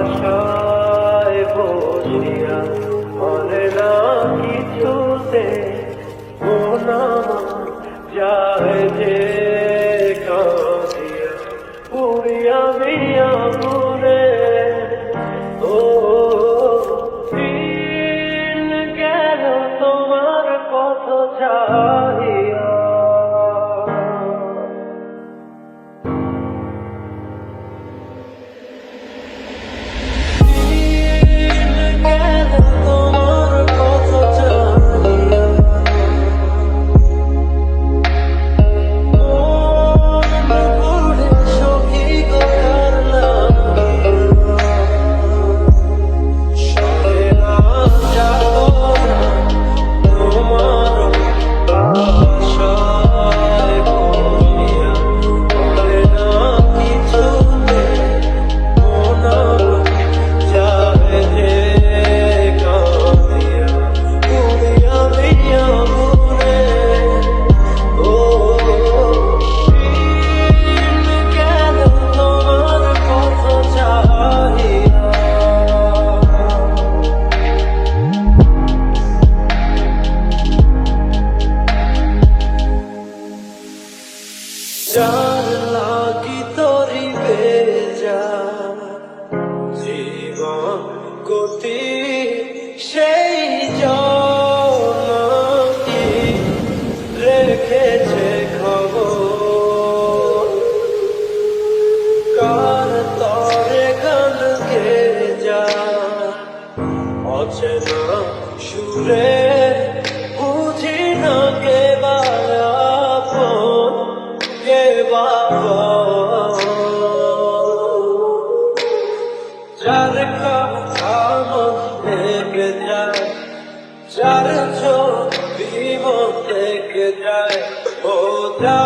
আশায় বসিয়া মনে না কিছুতে পুরিয়া যার লাগি তরি বেজা জীবন গতি সেই জনকি রেখেছে খবর। কার তরে গান গে যা অচেনা সুরে যার কথা মনে যায় যার ছবি মনে গে যায়